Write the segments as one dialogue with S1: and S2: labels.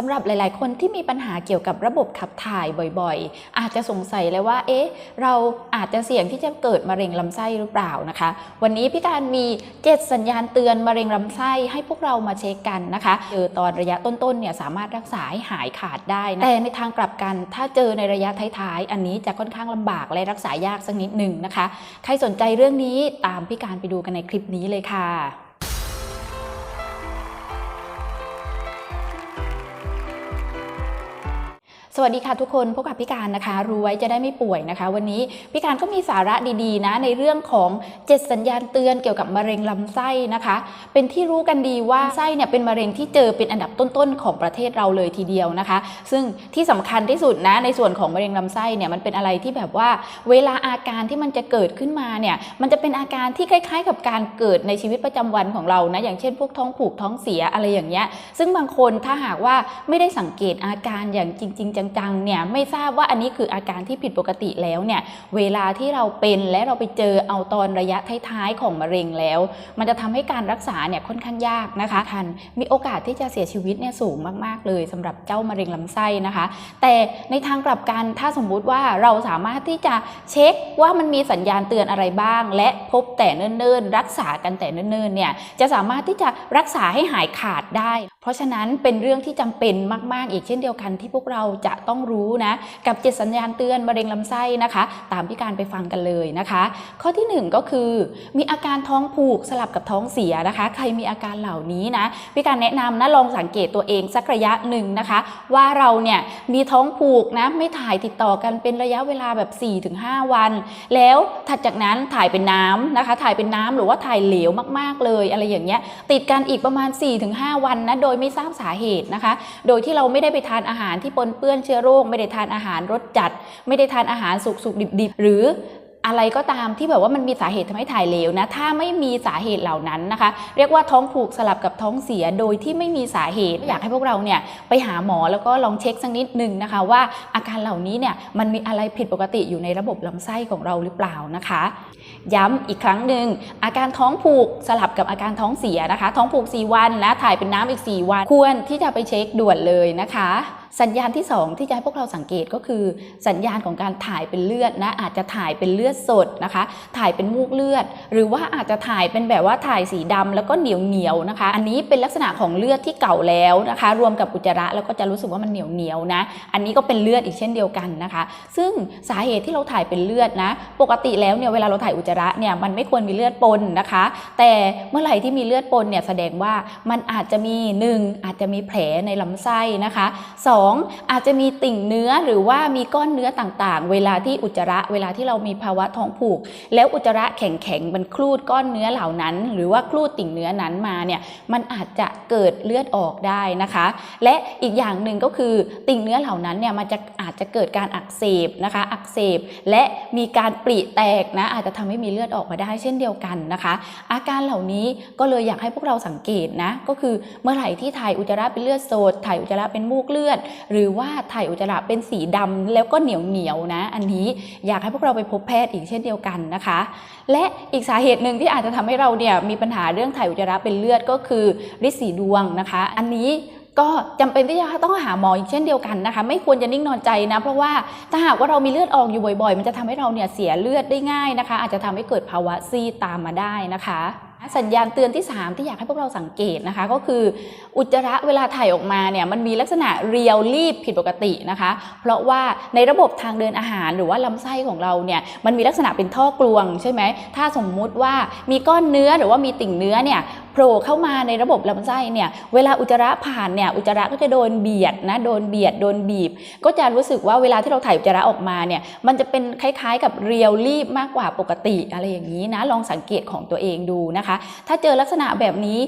S1: สำหรับหลาย ๆ คนที่มีปัญหาเกี่ยวกับระบบขับถ่ายบ่อย ๆ อาจจะสงสัยเลยว่า เอ๊ะ เราอาจจะเสี่ยงที่จะเกิดมะเร็งลำไส้หรือเปล่านะคะ วันนี้พี่การมี 7 สัญญาณเตือนมะเร็งลำไส้ให้พวกเรามาเช็คกันนะคะเจอตอนระยะต้น ๆ เนี่ยสามารถรักษาให้หายขาดได้นะแต่ในทางกลับกัน ถ้าเจอในระยะท้าย ๆ อันนี้จะค่อนข้างลำบากและรักษายากสักนิดหนึ่งนะคะ ใครสนใจเรื่องนี้ตามพี่การไปดูกันในคลิปนี้เลยค่ะ สวัสดีค่ะทุกคนพบกับพี่การนะคะ รู้ไว้จะได้ไม่ป่วยนะคะ วันนี้พี่การก็มีสาระดีๆนะในเรื่องของ 7 สัญญาณเตือนเกี่ยวกับมะเร็งลำไส้นะคะ เป็นที่รู้กันดีว่าไส้เนี่ยเป็นมะเร็งที่เจอเป็นอันดับต้นๆของประเทศเราเลยทีเดียวนะคะ ซึ่งที่สำคัญที่สุดนะในส่วนของมะเร็งลำไส้เนี่ยมันเป็นอะไรที่แบบว่าเวลาอาการที่มันจะเกิดขึ้นมาเนี่ยมันจะเป็นอาการที่คล้าย ๆ กับการเกิดในชีวิตประจำวันของเรานะอย่างเช่นพวกท้องผูกท้องเสียอะไรอย่างเงี้ยซึ่งบางคนถ้าหากว่าไม่ได้สังเกตอาการอย่างจริง ๆจังๆเนี่ยไม่ทราบว่าอันนี้คืออาการที่ผิดปกติแล้วเนี่ยเวลาที่เราเป็นและเราไปเจอเอาตอนระยะท้ายๆของมะเร็งแล้ว มันจะทำให้การรักษาเนี่ยค่อนข้างยากนะคะทันมีโอกาสที่จะเสียชีวิตเนี่ยสูงมากๆเลยสำหรับเจ้ามะเร็งลำไส้นะคะ แต่ในทางกลับกันถ้าสมมุติว่าเราสามารถที่จะเช็คว่ามันมีสัญญาณเตือนอะไรบ้าง และพบแต่เนิ่นๆ รักษากันแต่เนิ่นๆเนี่ยจะสามารถที่จะรักษาให้หายขาดได้เพราะฉะนั้นเป็นเรื่องที่จำเป็นมาก ๆ อีกเช่นเดียวกันที่พวกเราจะต้องรู้นะ กับเจ็ดสัญญาณเตือนมะเร็งลำไส้นะคะ ตามพี่การไปฟังกันเลยนะคะ ข้อที่หนึ่งก็คือ มีอาการท้องผูกสลับกับท้องเสียนะคะ ใครมีอาการเหล่านี้นะพี่การแนะนำนะลองสังเกตตัวเองสักระยะหนึ่งนะคะ ว่าเราเนี่ยมีท้องผูกนะไม่ถ่ายติดต่อกันเป็นระยะเวลาแบบ 4-5 วัน แล้วถัดจากนั้นถ่ายเป็นน้ำนะคะ ถ่ายเป็นน้ำหรือว่าถ่ายเหลวมากๆเลย อะไรอย่างเงี้ยติดกันอีกประมาณ 4-5 วันนะโดดยไม่ทราบสาเหตุนะคะ โดยที่เราไม่ได้ไปทานอาหารที่ปนเปื้อนเชื้อโรค ไม่ได้ทานอาหารรสจัด ไม่ได้ทานอาหารสุกๆดิบๆ หรือ อะไรก็ตามที่แบบว่ามันมีสาเหตุทำให้ถ่ายเหลวนะ ถ้าไม่มีสาเหตุเหล่านั้นนะคะ เรียกว่าท้องผูกสลับกับท้องเสียโดยที่ไม่มีสาเหตุ อยากให้พวกเราเนี่ยไปหาหมอแล้วก็ลองเช็คสักนิดนึงนะคะว่าอาการเหล่านี้เนี่ยมันมีอะไรผิดปกติอยู่ในระบบลำไส้ของเราหรือเปล่านะคะ ย้ำอีกครั้งหนึ่งอาการท้องผูกสลับกับอาการท้องเสียนะคะ ท้องผูก 4 วันนะถ่ายเป็นน้ำอีก 4 วันควรที่จะไปเช็คด่วนเลยนะคะ สัญญาณที่ 2 ที่จะให้พวกเราสังเกตก็คือ สัญญาณของการถ่ายเป็นเลือดนะอาจจะถ่ายเป็นเลือดสดนะคะ ถ่ายเป็นมูกเลือด หรือว่าอาจจะถ่ายเป็นแบบว่าถ่ายสีดำแล้วก็เหนียวเหนียวนะคะ อันนี้เป็นลักษณะของเลือดที่เก่าแล้วนะคะ รวมกับอุจจาระแล้วก็จะรู้สึกว่ามันเหนียวเหนียวนะ อันนี้ก็เป็นเลือดอีกเช่นเดียวกันนะคะ ซึ่งสาเหตุที่เราถ่ายเป็นเลือดนะ ปกติแล้วเนี่ยเวลาเราถ่ายอุจจาระเนี่ยมันไม่ควรมีเลือดปนนะคะ แต่เมื่อไหร่ที่มีเลือดปนเนี่ยแสดงว่ามันอาจจะมี 1 อาจจะมีแผลในลำไส้นะคะ 2อาจจะมีติ่งเนื้อหรือว่ามีก้อนเนื้อต่างๆ เวลาที่อุจจาระเวลาที่เรามีภาวะท้องผูก แล้วอุจจาระแข็งๆมันคลูดก้อนเนื้อเหล่านั้น หรือว่าคลูดติ่งเนื้อนั้นมาเนี่ยมันอาจจะเกิดเลือดออกได้นะคะ และอีกอย่างหนึ่งก็คือติ่งเนื้อเหล่านั้นเนี่ยมันจะอาจจะเกิดการอักเสบนะคะ อักเสบและมีการปริแตกนะอาจจะทำให้มีเลือดออกมาได้เช่นเดียวกันนะคะ อาการเหล่านี้ก็เลยอยากให้พวกเราสังเกตนะก็คือเมื่อไหร่ที่ถ่ายอุจจาระเป็นเลือดสดถ่ายอุจจาระเป็นมูกเลือดหรือว่าถ่ายอุจจาระเป็นสีดำแล้วก็เหนียวเหนียวนะ อันนี้อยากให้พวกเราไปพบแพทย์อีกเช่นเดียวกันนะคะ และอีกสาเหตุหนึ่งที่อาจจะทำให้เราเนี่ยมีปัญหาเรื่องถ่ายอุจจาระเป็นเลือดก็คือฤทธิ์สีดวงนะคะ อันนี้ก็จำเป็นที่จะต้องหาหมออีกเช่นเดียวกันนะคะ ไม่ควรจะนิ่งนอนใจนะ เพราะว่าถ้าหากว่าเรามีเลือดออกอยู่บ่อยๆ มันจะทำให้เราเนี่ยเสียเลือดได้ง่ายนะคะ อาจจะทำให้เกิดภาวะซีตามมาได้นะคะ สัญญาณเตือนที่ 3 ที่อยากให้พวกเราสังเกตนะคะ ก็คืออุจจาระเวลาถ่ายออกมาเนี่ยมันมีลักษณะเรียวรีบผิดปกตินะคะ เพราะว่าในระบบทางเดินอาหารหรือว่าลำไส้ของเราเนี่ยมันมีลักษณะเป็นท่อกลวงใช่ไหมถ้าสมมุติว่ามีก้อนเนื้อหรือว่ามีติ่งเนื้อเนี่ยโผล่เข้ามาในระบบลำไส้เนี่ยเวลาอุจจาระผ่านเนี่ยอุจจาระก็จะโดนเบียดนะโดนเบียดโดนบีบ ก็จะรู้สึกว่าเวลาที่เราถ่ายอุจจาระออกมาเนี่ยมันจะเป็นคล้ายๆ กับเรียวรีบมากกว่าปกติอะไรอย่างนี้นะลองสังเกตของตัวเองดูนะคะ ถ้าเจอลักษณะแบบนี้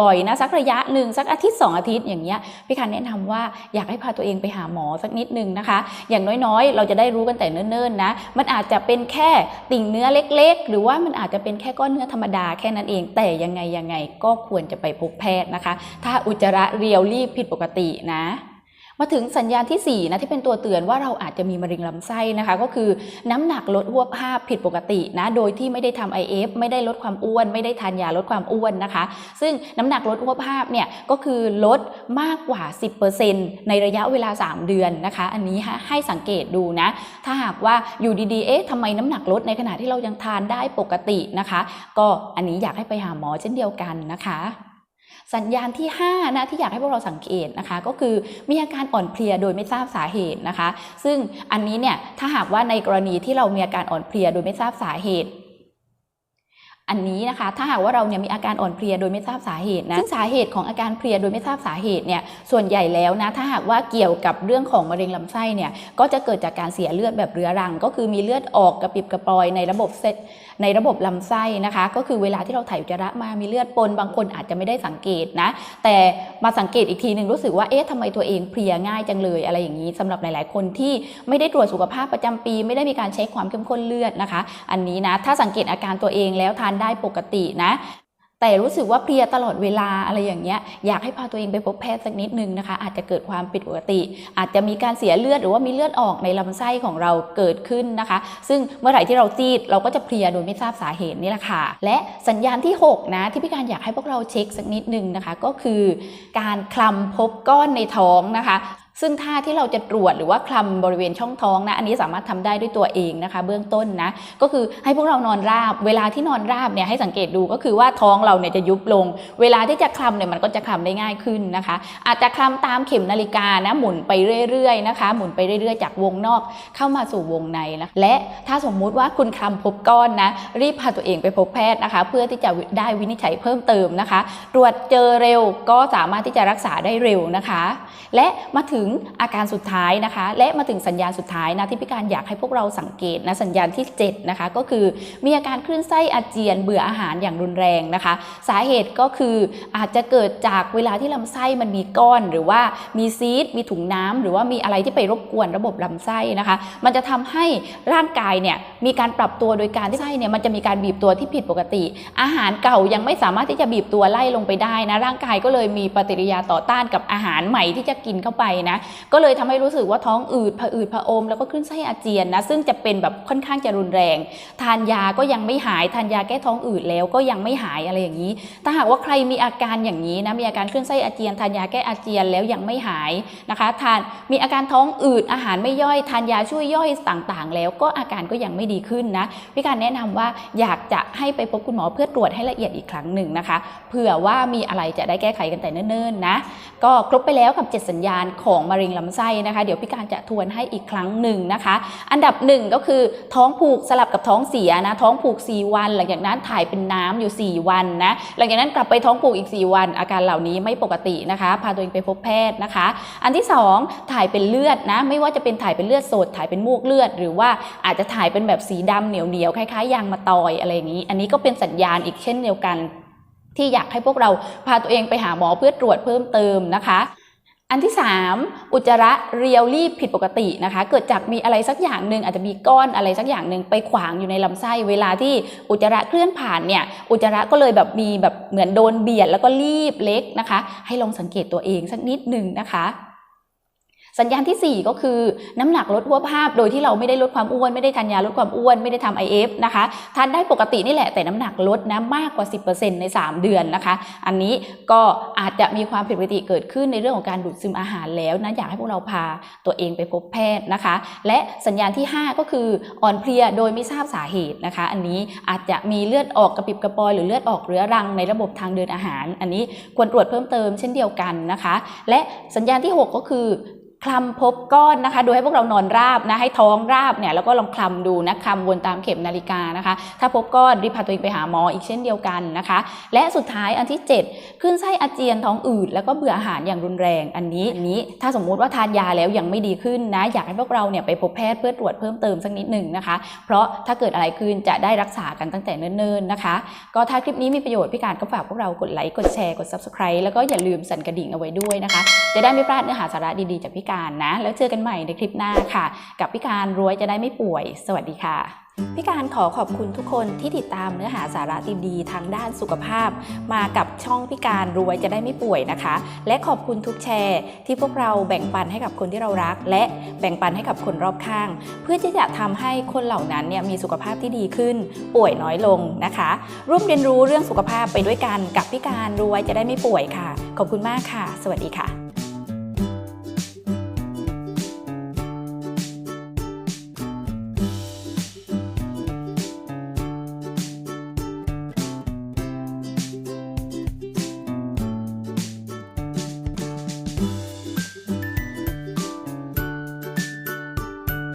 S1: บ่อยๆนะสักระยะหนึ่งสักอาทิตย์สองอาทิตย์อย่างเงี้ยพี่คันแนะนำว่าอยากให้พาตัวเองไปหาหมอสักนิดนึงนะคะ อย่างน้อยๆ เราจะได้รู้กันแต่เนิ่นๆนะมันอาจจะเป็นแค่ติ่งเนื้อเล็ก ๆ หรือว่ามันอาจจะเป็นแค่ก้อนเนื้อธรรมดาแค่นั้นเองแต่ยังไงยังไงก็ควรจะไปพบแพทย์นะคะ ถ้าอุจจาระเรียวรีบผิดปกตินะ มาถึงสัญญาณที่ 4 นะที่เป็นตัวเตือนว่าเราอาจจะมีมะเร็งลำไส้นะคะ ก็คือน้ำหนักลดหัวภาพผิดปกตินะโดยที่ไม่ได้ทำ IF ไม่ได้ลดความอ้วน ไม่ได้ทานยาลดความอ้วนนะคะ ซึ่งน้ำหนักลดหัวภาพเนี่ยก็คือลดมากกว่า 10%ในระยะเวลา 3 เดือนนะคะ อันนี้ให้สังเกตดูนะ ถ้าหากว่าอยู่ดีๆเอ๊ะทำไมน้ำหนักลดในขณะที่เรายังทานได้ปกตินะคะ ก็อันนี้อยากให้ไปหาหมอเช่นเดียวกันนะคะ สัญญาณที่ 5 นะที่อยากให้พวกเราสังเกตนะคะ ก็คือมีอาการอ่อนเพลียโดยไม่ทราบสาเหตุนะคะ ซึ่งอันนี้เนี่ยถ้าหากว่าในกรณีที่เรามีอาการอ่อนเพลียโดยไม่ทราบสาเหตุ อันนี้นะคะถ้าหากว่าเราเนี่ยมีอาการอ่อนเพลียโดยไม่ทราบสาเหตุนะซึ่งสาเหตุของอาการเพลียโดยไม่ทราบสาเหตุเนี่ยส่วนใหญ่แล้วนะถ้าหากว่าเกี่ยวกับเรื่องของมะเร็งลำไส้เนี่ยก็จะเกิดจากการเสียเลือดแบบเรื้อรัง ก็คือมีเลือดออกกระปิบกระปอยในระบบเซตในระบบลำไส้นะคะ ก็คือเวลาที่เราถ่ายอุจจาระมามีเลือดปนบางคนอาจจะไม่ได้สังเกตนะแต่มาสังเกตอีกทีหนึ่งรู้สึกว่าเอ๊ะทำไมตัวเองเพลียง่ายจังเลยอะไรอย่างนี้สำหรับหลาย ๆ คนที่ไม่ได้ตรวจสุขภาพประจำปี ไม่ได้มีการเช็คความเข้มข้นเลือดนะคะ อันนี้นะถ้าสังเกตอาการตัวเองแล้วทานได้ปกตินะ แต่รู้สึกว่าเพลียตลอดเวลาอะไรอย่างเงี้ยอยากให้พาตัวเองไปพบแพทย์สักนิดนึงนะคะ อาจจะเกิดความผิดปกติ อาจจะมีการเสียเลือดหรือว่ามีเลือดออกในลำไส้ของเราเกิดขึ้นนะคะ ซึ่งเมื่อไหร่ที่เราซีดเราก็จะเพลียโดยไม่ทราบสาเหตุนี่แหละค่ะและสัญญาณที่ 6 นะ ที่พี่การอยากให้พวกเราเช็คสักนิดนึงนะคะ ก็คือ การคลำพบก้อนในท้องนะคะ ซึ่งท่าที่เราจะตรวจหรือว่าคลำบริเวณช่องท้องนะ อันนี้สามารถทำได้ด้วยตัวเองนะคะ เบื้องต้นนะ ก็คือให้พวกเรานอนราบ เวลาที่นอนราบเนี่ยให้สังเกตดูก็คือว่าท้องเราเนี่ยจะยุบลง เวลาที่จะคลำเนี่ยมันก็จะคลำได้ง่ายขึ้นนะคะ อาจจะคลำตามเข็มนาฬิกานะหมุนไปเรื่อยๆนะคะ หมุนไปเรื่อยๆ จากวงนอกเข้ามาสู่วงในนะและถ้าสมมุติว่าคุณคลำพบก้อนนะรีบพาตัวเองไปพบแพทย์นะคะ เพื่อที่จะได้วินิจฉัยเพิ่มเติมนะคะ ตรวจเจอเร็วก็สามารถที่จะรักษาได้เร็วนะคะ และมาถึงอาการสุดท้ายนะคะ และมาถึงสัญญาณสุดท้ายนะที่พี่การอยากให้พวกเราสังเกตนะสัญญาณที่ 7 นะคะ ก็คือมีอาการคลื่นไส้อาเจียนเบื่ออาหารอย่างรุนแรงนะคะ สาเหตุก็คืออาจจะเกิดจากเวลาที่ลำไส้มันมีก้อน หรือว่ามีซีดมีถุงน้ำหรือว่ามีอะไรที่ไปรบกวนระบบลำไส้นะคะ มันจะทำให้ร่างกายเนี่ยมีการปรับตัวโดยการที่ไส้เนี่ยมันจะมีการบีบตัวที่ผิดปกติ อาหารเก่ายังไม่สามารถที่จะบีบตัวไล่ลงไปได้นะร่างกายก็เลยมีปฏิกิริยาต่อต้านกับอาหารใหม่ที่จะกินเข้าไปนะก็เลยทำให้รู้สึกว่าท้องอืดผะอืดผะอม แล้วก็ขึ้นไส้อาเจียนนะซึ่งจะเป็นแบบค่อนข้างจะรุนแรง ทานยาก็ยังไม่หายทานยาแก้ท้องอืดแล้วก็ยังไม่หายอะไรอย่างนี้ ถ้าหากว่าใครมีอาการอย่างนี้นะมีอาการขึ้นไส้อาเจียน ทานยาแก้อาเจียนแล้วยังไม่หายนะคะทานมีอาการท้องอืดอาหารไม่ย่อยทานยาช่วยย่อยต่างๆ แล้วก็อาการก็ยังไม่ดีขึ้นนะพี่การแนะนำว่าอยากจะให้ไปพบคุณหมอเพื่อตรวจให้ละเอียดอีกครั้งหนึ่งนะคะเผื่อว่ามีอะไรจะได้แก้ไขกันแต่เนิ่นๆนะก็ครบไปแล้วกับ 7 สัญญาณของมะเร็งลำไส้นะคะ เดี๋ยวพี่การจะทวนให้อีกครั้งหนึ่งนะคะ อันดับหนึ่งก็คือท้องผูกสลับกับท้องเสียนะ ท้องผูก 4 วัน หลังจากนั้นถ่ายเป็นน้ำอยู่ 4 วันนะ หลังจากนั้นกลับไปท้องผูกอีก 4 วัน อาการเหล่านี้ไม่ปกตินะคะ พาตัวเองไปพบแพทย์นะคะ อันที่ 2 ถ่ายเป็นเลือดนะ ไม่ว่าจะเป็นถ่ายเป็นเลือดสด ถ่ายเป็นมูกเลือด หรือว่าอาจจะถ่ายเป็นแบบสีดำเหนียวๆคล้ายๆยางมะตอยอะไรอย่างนี้ อันนี้ก็เป็นสัญญาณอีกเช่นเดียวกันที่อยากให้พวกเราพาตัวเองไปหาหมอเพื่อตรวจเพิ่มเติมนะคะ อันที่ 3 อุจจาระเรียวรีบผิดปกตินะคะ เกิดจากมีอะไรสักอย่างหนึ่งอาจจะมีก้อนอะไรสักอย่างหนึ่งไปขวางอยู่ในลำไส้เวลาที่อุจจาระเคลื่อนผ่านเนี่ยอุจจาระก็เลยแบบมีแบบเหมือนโดนเบียดแล้วก็รีบเล็กนะคะ ให้ลองสังเกตตัวเองสักนิดหนึ่งนะคะ สัญญาณทีสี่ 4 ก็คือน้ำหนักลดหัวภาพ โดยที่เราไม่ได้ลดความอ้วนไม่ได้ทานยาลดความอ้วนไม่ได้ทำ IF นะคะทานได้ปกตินี่แหละแต่น้ำหนักลดนะมากกว่า 10%ใน 3 เดือนนะคะ อันนี้ก็อาจจะมีความผิดปกติเกิดขึ้นในเรื่องของการดูดซึมอาหารแล้วนะอยากให้พวกเราพาตัวเองไปพบแพทย์นะคะ และสัญญาณที่ 5 ก็คืออ่อนเพลียโดยไม่ทราบสาเหตุนะคะ อันนี้อาจจะมีเลือดออกกระปิบกระปอยหรือเลือดออกเรื้อรังในระบบทางเดินอาหาร อันนี้ควรตรวจเพิ่มเติมเช่นเดียวกันนะคะ และสัญญาณที่ 6 ก็คือ คลำพบก้อนนะคะ โดยให้พวกเรานอนราบนะให้ท้องราบเนี่ยแล้วก็ลองคลำดูนะคลำวนตามเข็มนาฬิกานะคะ ถ้าพบก้อนรีบพาตัวเองไปหาหมออีกเช่นเดียวกันนะคะ และสุดท้ายอันที่ 7 ขึ้นไส้อาเจียนท้องอืดแล้วก็เบื่ออาหารอย่างรุนแรงอันนี้อันนี้ ถ้าสมมุติว่าทานยาแล้วยังไม่ดีขึ้นนะ อยากให้พวกเราเนี่ยไปพบแพทย์เพื่อตรวจเพิ่มเติมสักนิดหนึ่งนะคะ เพราะถ้าเกิดอะไรขึ้นจะได้รักษากันตั้งแต่เนิ่นๆนะคะ ก็ถ้าคลิปนี้มีประโยชน์พี่การก็ฝากพวกเรากดไลค์กดแชร์กด subscribe แล้วก็อย่าลืมสั่นกระดิ่งเอาไว้ด้วยนะคะ จะได้ไม่พลาดเนื้อหาสาระดีๆจากพี่การนะ แล้วเจอกันใหม่ในคลิปหน้าค่ะ กับพิการรวยจะได้ไม่ป่วย สวัสดีค่ะพิการขอขอบคุณทุกคนที่ติดตามเนื้อหาสาระดีๆทางด้านสุขภาพ มากับช่องพิการรวยจะได้ไม่ป่วยนะคะ และขอบคุณทุกแชร์ ที่พวกเราแบ่งปันให้กับคนที่เรารัก และแบ่งปันให้กับคนรอบข้าง เพื่อที่จะทำให้คนเหล่านั้นเนี่ยมีสุขภาพที่ดีขึ้น ป่วยน้อยลงนะคะ ร่วมเรียนรู้เรื่องสุขภาพไปด้วยกันกับพิการรวยจะได้ไม่ป่วยค่ะ ขอบคุณมากค่ะ สวัสดีค่ะ